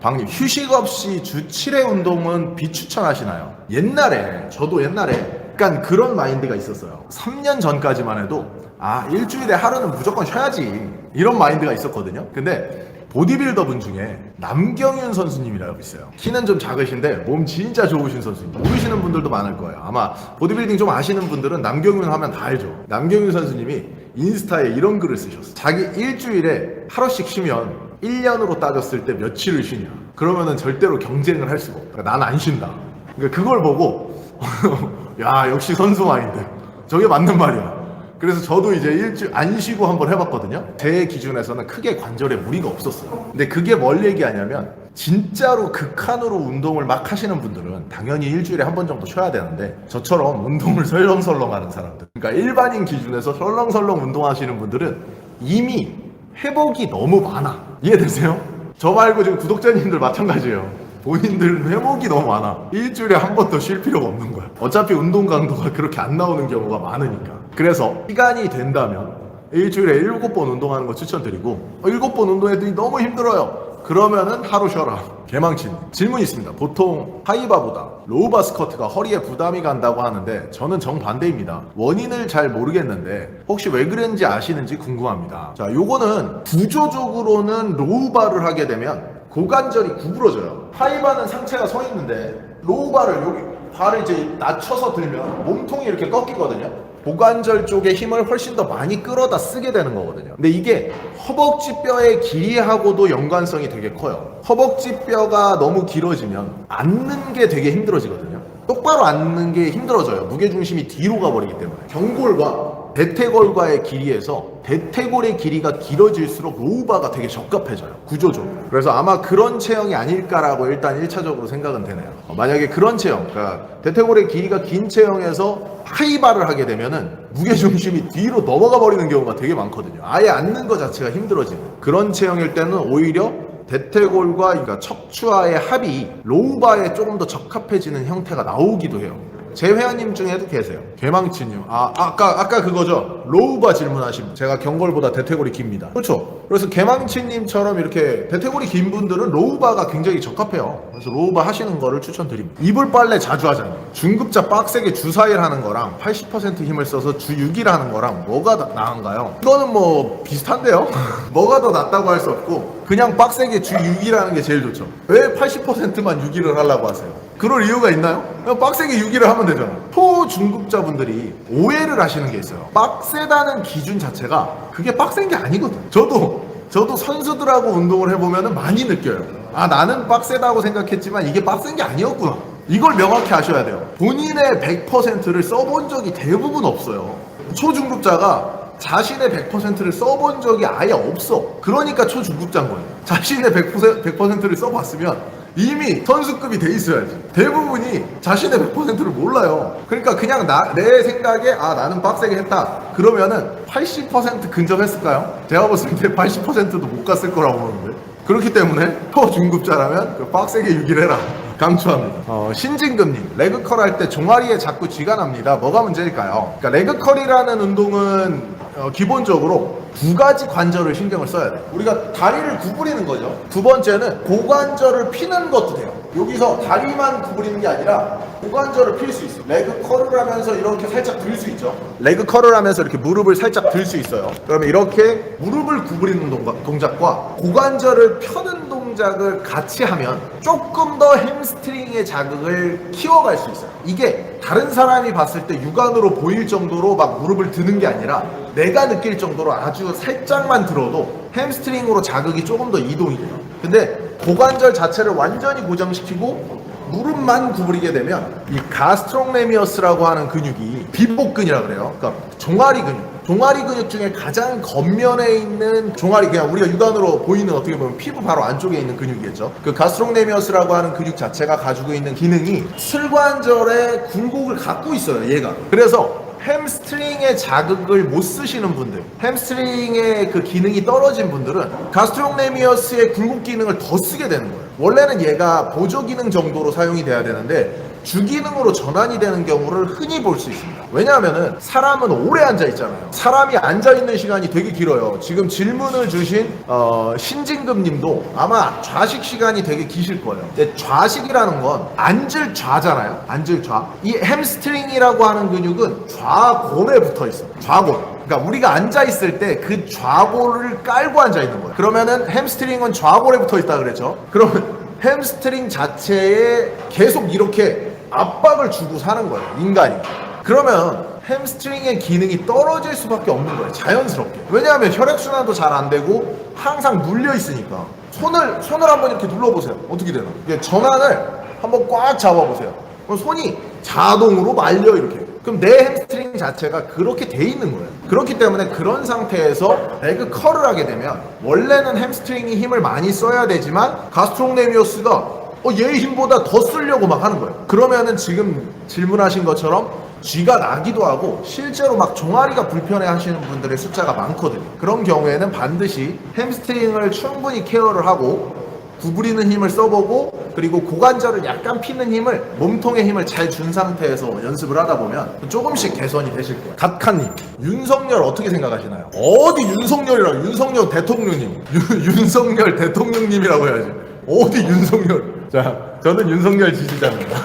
방님 휴식 없이 주 7회 운동은 비추천하시나요? 옛날에 저도 옛날에 약간 그런 마인드가 있었어요. 3년 전까지만 해도 아 일주일에 하루는 무조건 쉬어야지 이런 마인드가 있었거든요. 근데 보디빌더 분 중에 남경윤 선수님이라고 있어요. 키는 좀 작으신데 몸 진짜 좋으신 선수님. 모르시는 분들도 많을 거예요. 아마 보디빌딩 좀 아시는 분들은 남경윤 하면 다 알죠. 남경윤 선수님이 인스타에 이런 글을 쓰셨어요. 자기 일주일에 하루씩 쉬면 1년으로 따졌을 때 며칠을 쉬냐. 그러면은 절대로 경쟁을 할 수가 없다. 난 안 쉰다. 그러니까 그걸 보고 야 역시 선수 마인드. 저게 맞는 말이야. 그래서 저도 이제 일주일 안 쉬고 한번 해봤거든요. 제 기준에서는 크게 관절에 무리가 없었어요. 근데 그게 뭘 얘기하냐면 진짜로 극한으로 운동을 막 하시는 분들은 당연히 일주일에 한 번 정도 쉬어야 되는데 저처럼 운동을 설렁설렁 하는 사람들. 그러니까 일반인 기준에서 설렁설렁 운동하시는 분들은 이미 회복이 너무 많아. 이해되세요? 저 말고 지금 구독자님들 마찬가지예요. 본인들 회복이 너무 많아. 일주일에 한번더쉴 필요가 없는 거야. 어차피 운동 강도가 그렇게 안 나오는 경우가 많으니까. 그래서 시간이 된다면 일주일에 일곱 번 운동하는 거 추천드리고 어, 일곱 번 운동했더니 너무 힘들어요. 그러면은 하루 쉬어라. 개망친. 질문 있습니다. 보통 하이바보다 로우바 스쿼트가 허리에 부담이 간다고 하는데 저는 정반대입니다. 원인을 잘 모르겠는데 혹시 왜 그런지 아시는지 궁금합니다. 자, 요거는 구조적으로는 로우바를 하게 되면 고관절이 구부러져요. 하이바는 상체가 서 있는데 로우바를 여기 발을 이제 낮춰서 들면 몸통이 이렇게 꺾이거든요. 고관절 쪽에 힘을 훨씬 더 많이 끌어다 쓰게 되는 거거든요. 근데 이게 허벅지 뼈의 길이하고도 연관성이 되게 커요. 허벅지 뼈가 너무 길어지면 앉는 게 되게 힘들어지거든요. 똑바로 앉는 게 힘들어져요. 무게중심이 뒤로 가버리기 때문에. 경골과 대퇴골과의 길이에서 대퇴골의 길이가 길어질수록 로우바가 되게 적합해져요. 구조적으로. 그래서 아마 그런 체형이 아닐까라고 일단 1차적으로 생각은 되네요. 어, 만약에 그런 체형, 그러니까 대퇴골의 길이가 긴 체형에서 하이바를 하게 되면은 무게중심이 뒤로 넘어가 버리는 경우가 되게 많거든요. 아예 앉는 것 자체가 힘들어지는 그런 체형일 때는 오히려 대퇴골과 그러니까 척추와의 합이 로우바에 조금 더 적합해지는 형태가 나오기도 해요. 제 회원님 중에도 계세요. 개망치님. 아, 아까, 아까 그거죠. 로우바 질문하신 분. 제가 경골보다 대퇴골이 깁니다. 그렇죠. 그래서 개망치님처럼 이렇게 대퇴골이 긴 분들은 로우바가 굉장히 적합해요. 그래서 로우바 하시는 거를 추천드립니다. 이불 빨래 자주 하잖아요. 중급자 빡세게 주 4일 하는 거랑 80% 힘을 써서 주 6일 하는 거랑 뭐가 더 나은가요? 이거는 뭐 비슷한데요? 뭐가 더 낫다고 할 수 없고 그냥 빡세게 주 6일 하는 게 제일 좋죠. 왜 80%만 6일을 하려고 하세요? 그럴 이유가 있나요? 그냥 빡세게 6일을 하면 되잖아. 초중급자분들이 오해를 하시는 게 있어요. 빡세다는 기준 자체가 그게 빡센 게 아니거든. 저도 저도 선수들하고 운동을 해보면 많이 느껴요. 아 나는 빡세다고 생각했지만 이게 빡센 게 아니었구나. 이걸 명확히 아셔야 돼요. 본인의 100%를 써본 적이 대부분 없어요. 초중급자가 자신의 100%를 써본 적이 아예 없어. 그러니까 초중급자인 거예요. 자신의 100%, 100%를 써봤으면 이미 선수급이 돼 있어야지. 대부분이 자신의 100%를 몰라요. 그러니까 그냥 나, 내 생각에 아 나는 빡세게 했다. 그러면은 80% 근접했을까요? 제가 봤을 때 80%도 못 갔을 거라고 보는데. 그렇기 때문에 초중급자라면 그 빡세게 유기를 해라. 강추합니다. 어, 신진금님, 레그컬 할 때 종아리에 자꾸 쥐가 납니다. 뭐가 문제일까요? 그러니까 레그컬이라는 운동은 어, 기본적으로 두 가지 관절을 신경을 써야 돼요. 우리가 다리를 구부리는 거죠. 두 번째는 고관절을 피는 것도 돼요. 여기서 다리만 구부리는 게 아니라 고관절을 필 수 있어요. 레그 컬을 하면서 이렇게 살짝 들 수 있죠. 레그 컬을 하면서 이렇게 무릎을 살짝 들 수 있어요. 그러면 이렇게 무릎을 구부리는 동작- 동작과 고관절을 펴는 동작 을 같이 하면 조금 더 햄스트링의 자극을 키워갈 수 있어요. 이게 다른 사람이 봤을 때 육안으로 보일 정도로 막 무릎을 드는 게 아니라 내가 느낄 정도로 아주 살짝만 들어도 햄스트링으로 자극이 조금 더 이동이 돼요. 근데 고관절 자체를 완전히 고정시키고 무릎만 구부리게 되면 이 가스트롱레미어스라고 하는 근육이 빈복근이라 그래요. 그러니까 종아리 근육. 종아리 근육 중에 가장 겉면에 있는 종아리 그냥 우리가 육안으로 보이는 어떻게 보면 피부 바로 안쪽에 있는 근육이겠죠. 그 가스트롱레미어스라고 하는 근육 자체가 가지고 있는 기능이 슬관절의 굴곡을 갖고 있어요. 얘가. 그래서 햄스트링의 자극을 못 쓰시는 분들, 햄스트링의 그 기능이 떨어진 분들은 가스트롱레미어스의 굴곡 기능을 더 쓰게 되는 거예요. 원래는 얘가 보조 기능 정도로 사용이 돼야 되는데 주기능으로 전환이 되는 경우를 흔히 볼 수 있습니다. 왜냐하면은 사람은 오래 앉아 있잖아요. 사람이 앉아 있는 시간이 되게 길어요. 지금 질문을 주신 어, 신진금님도 아마 좌식 시간이 되게 기실 거예요. 근데 좌식이라는 건 앉을 좌잖아요. 앉을 좌. 이 햄스트링이라고 하는 근육은 좌골에 붙어 있어. 좌골. 그러니까 우리가 앉아 있을 때 그 좌골을 깔고 앉아 있는 거예요. 그러면은 햄스트링은 좌골에 붙어 있다 그랬죠. 그러면 햄스트링 자체에 계속 이렇게 압박을 주고 사는 거예요. 인간이. 그러면 햄스트링의 기능이 떨어질 수밖에 없는 거예요. 자연스럽게. 왜냐하면 혈액순환도 잘 안 되고 항상 눌려 있으니까. 손을 손을 한번 이렇게 눌러보세요. 어떻게 되나? 이게 전환을 한번 꽉 잡아보세요. 그럼 손이 자동으로 말려 이렇게. 그럼 내 햄스트링 자체가 그렇게 돼 있는 거예요. 그렇기 때문에 그런 상태에서 레그 컬을 하게 되면 원래는 햄스트링이 힘을 많이 써야 되지만 가스트롱네미오스가 어, 얘의 힘보다 더 쓰려고 막 하는 거예요. 그러면은 지금 질문하신 것처럼 쥐가 나기도 하고 실제로 막 종아리가 불편해 하시는 분들의 숫자가 많거든요. 그런 경우에는 반드시 햄스트링을 충분히 케어를 하고 구부리는 힘을 써보고 그리고 고관절을 약간 피는 힘을 몸통의 힘을 잘 준 상태에서 연습을 하다 보면 조금씩 개선이 되실 거예요. 갓칸님 윤석열 어떻게 생각하시나요? 어디 윤석열이라고 윤석열 대통령님 윤, 윤석열 대통령님이라고 해야지 어디 윤석열 자 저는 윤석열 지지자입니다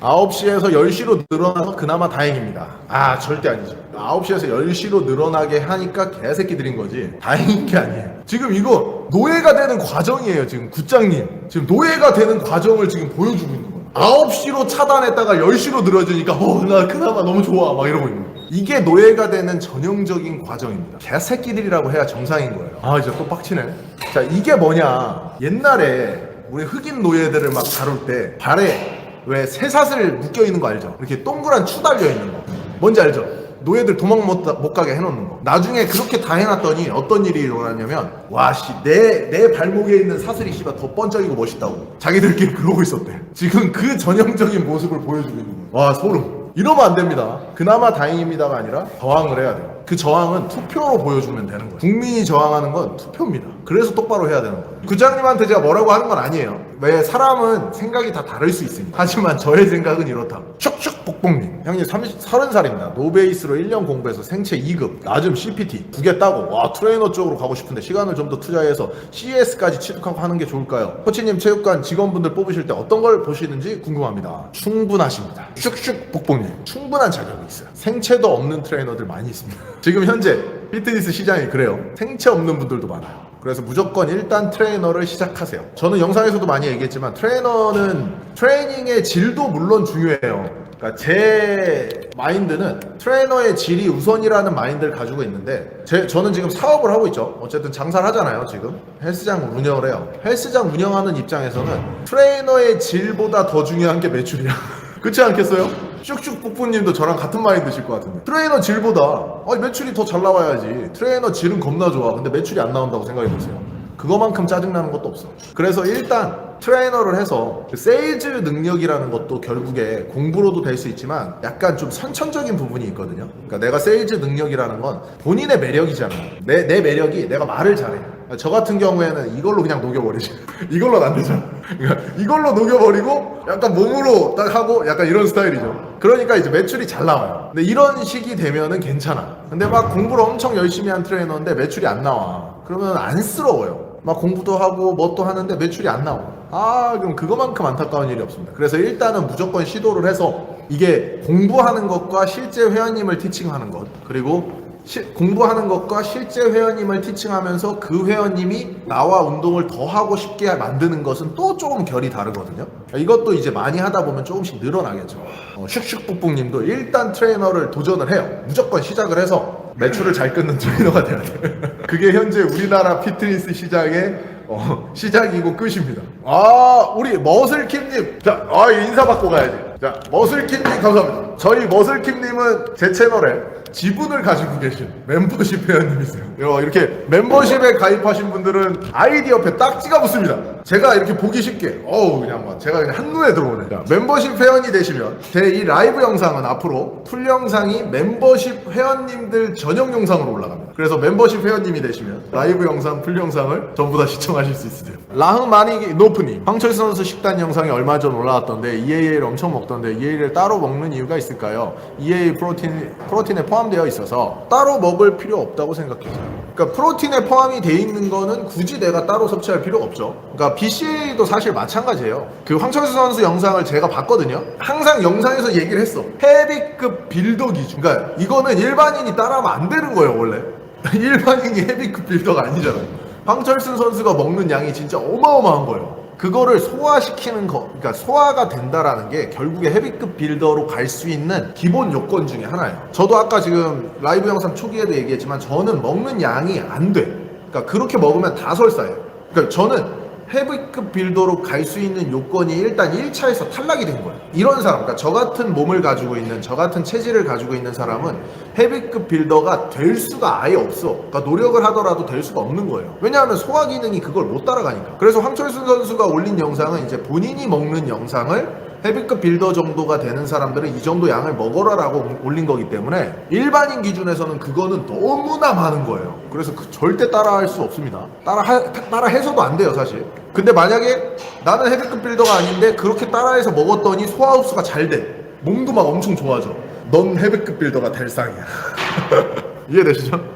9시에서 10시로 늘어나서 그나마 다행입니다. 아, 절대 아니죠. 9시에서 10시로 늘어나게 하니까 개새끼들인 거지. 다행인 게 아니에요. 지금 이거 노예가 되는 과정이에요, 지금 구장님. 지금 노예가 되는 과정을 지금 보여주고 있는 거예요. 9시로 차단했다가 10시로 늘어지니까, 어, 나 그나마 너무 좋아. 막 이러고 있는 거예요. 이게 노예가 되는 전형적인 과정입니다. 개새끼들이라고 해야 정상인 거예요. 아, 이제 또 빡치네. 자, 이게 뭐냐. 옛날에 우리 흑인 노예들을 막 다룰 때 발에 왜 새사슬 묶여 있는 거 알죠? 이렇게 동그란 추 달려 있는 거. 뭔지 알죠? 노예들 도망 못, 못 가게 해놓는 거. 나중에 그렇게 다 해놨더니 어떤 일이 일어났냐면, 와, 씨, 내, 내 발목에 있는 사슬이 씨발 더 번쩍이고 멋있다고. 자기들끼리 그러고 있었대. 지금 그 전형적인 모습을 보여주고 있는 거예요. 와, 소름. 이러면 안 됩니다. 그나마 다행입니다가 아니라 저항을 해야 돼요. 그 저항은 투표로 보여주면 되는 거예요. 국민이 저항하는 건 투표입니다. 그래서 똑바로 해야 되는 거예요. 구장님한테 제가 뭐라고 하는 건 아니에요. 왜 사람은 생각이 다 다를 수 있습니다. 하지만 저의 생각은 이렇다. 슉슉 복봉님. 형님 30, 30살입니다. 노베이스로 1년 공부해서 생체 2급, 낮음 CPT 두 개 따고 와 트레이너 쪽으로 가고 싶은데 시간을 좀 더 투자해서 CS까지 취득하고 하는 게 좋을까요? 코치님 체육관 직원분들 뽑으실 때 어떤 걸 보시는지 궁금합니다. 충분하십니다. 슉슉 복봉님. 충분한 자격이 있어요. 생체도 없는 트레이너들 많이 있습니다. 지금 현재 피트니스 시장이 그래요. 생체 없는 분들도 많아요. 그래서 무조건 일단 트레이너를 시작하세요. 저는 영상에서도 많이 얘기했지만 트레이너는 트레이닝의 질도 물론 중요해요. 그러니까 제 마인드는 트레이너의 질이 우선이라는 마인드를 가지고 있는데 제, 저는 지금 사업을 하고 있죠. 어쨌든 장사를 하잖아요. 지금 헬스장 운영을 해요. 헬스장 운영하는 입장에서는 트레이너의 질보다 더 중요한 게 매출이야. 그렇지 않겠어요? 슉슉 뽀뽀님도 저랑 같은 마인드실 것 같은데. 트레이너 질보다 아니 매출이 더 잘 나와야지. 트레이너 질은 겁나 좋아. 근데 매출이 안 나온다고 생각해 보세요 그거만큼 짜증나는 것도 없어. 그래서 일단 트레이너를 해서 그 세일즈 능력이라는 것도 결국에 공부로도 될 수 있지만 약간 좀 선천적인 부분이 있거든요. 그러니까 내가 세일즈 능력이라는 건 본인의 매력이잖아. 내, 내 매력이 내가 말을 잘해. 저 같은 경우에는 이걸로 그냥 녹여버리지. 이걸로는 안 되잖아. 그러니까 이걸로 녹여버리고 약간 몸으로 딱 하고 약간 이런 스타일이죠. 그러니까 이제 매출이 잘 나와요. 근데 이런 식이 되면은 괜찮아. 근데 막 공부를 엄청 열심히 한 트레이너인데 매출이 안 나와. 그러면 안쓰러워요 막 공부도 하고 뭐또 하는데 매출이 안 나와 아 그럼 그거만큼 안타까운 일이 없습니다 그래서 일단은 무조건 시도를 해서 이게 공부하는 것과 실제 회원님을 티칭하는 것 그리고 시- 공부하는 것과 실제 회원님을 티칭하면서 그 회원님이 나와 운동을 더 하고 싶게 만드는 것은 또 조금 결이 다르거든요. 이것도 이제 많이 하다 보면 조금씩 늘어나겠죠. 어, 슉슉뽀뽀님도 일단 트레이너를 도전을 해요. 무조건 시작을 해서 매출을 잘 끊는 트레이너가 돼야 돼. 그게 현재 우리나라 피트니스 시장의 어, 시작이고 끝입니다. 아, 우리 머슬킴님. 자, 아, 인사 받고 가야지. 자, 머슬킴님 감사합니다. 저희 머슬킴님은 제 채널에 지분을 가지고 계신 멤버십 회원님이세요. 요, 이렇게 멤버십에 가입하신 분들은 아이디 옆에 딱지가 붙습니다. 제가 이렇게 보기 쉽게, 어우, 그냥 막 제가 그냥 한눈에 들어오네. 자, 멤버십 회원이 되시면 제 이 라이브 영상은 앞으로 풀 영상이 멤버십 회원님들 전용 영상으로 올라갑니다. 그래서 멤버십 회원님이 되시면 라이브 영상, 풀 영상을 전부 다 시청하실 수 있으세요. 라흐마니 노프님, 황철수 선수 식단 영상이 얼마 전 올라왔던데 EA를 엄청 먹던데 EA를 따로 먹는 이유가 있을까요? EA 프로틴 프로틴에 포함되어 있어서 따로 먹을 필요 없다고 생각해요. 그러니까 프로틴에 포함이 돼 있는 거는 굳이 내가 따로 섭취할 필요가 없죠. 그러니까 BCA도 사실 마찬가지예요. 그 황철수 선수 영상을 제가 봤거든요. 항상 영상에서 얘기를 했어. 헤비급 빌더 기준. 그러니까 이거는 일반인이 따라하면 안 되는 거예요, 원래. 일반인이 헤비급 빌더가 아니잖아요. 황철순 선수가 먹는 양이 진짜 어마어마한 거예요. 그거를 소화시키는 거, 그러니까 소화가 된다라는 게 결국에 헤비급 빌더로 갈 수 있는 기본 요건 중에 하나예요. 저도 아까 지금 라이브 영상 초기에도 얘기했지만 저는 먹는 양이 안 돼. 그러니까 그렇게 먹으면 다 설사예요. 그러니까 저는 헤비급 빌더로 갈 수 있는 요건이 일단 1차에서 탈락이 된 거예요. 이런 사람, 그러니까 저 같은 몸을 가지고 있는, 저 같은 체질을 가지고 있는 사람은 헤비급 빌더가 될 수가 아예 없어. 그러니까 노력을 하더라도 될 수가 없는 거예요. 왜냐하면 소화 기능이 그걸 못 따라가니까. 그래서 황철순 선수가 올린 영상은 이제 본인이 먹는 영상을 헤비급 빌더 정도가 되는 사람들은 이 정도 양을 먹어라라고 올린 거기 때문에 일반인 기준에서는 그거는 너무나 많은 거예요. 그래서 그 절대 따라할 수 없습니다. 따라 하, 따라 해서도 안 돼요, 사실. 근데 만약에 나는 헤비급 빌더가 아닌데 그렇게 따라해서 먹었더니 소화 흡수가 잘 돼. 몸도 막 엄청 좋아져. 넌 헤비급 빌더가 될 상이야. 이해되시죠?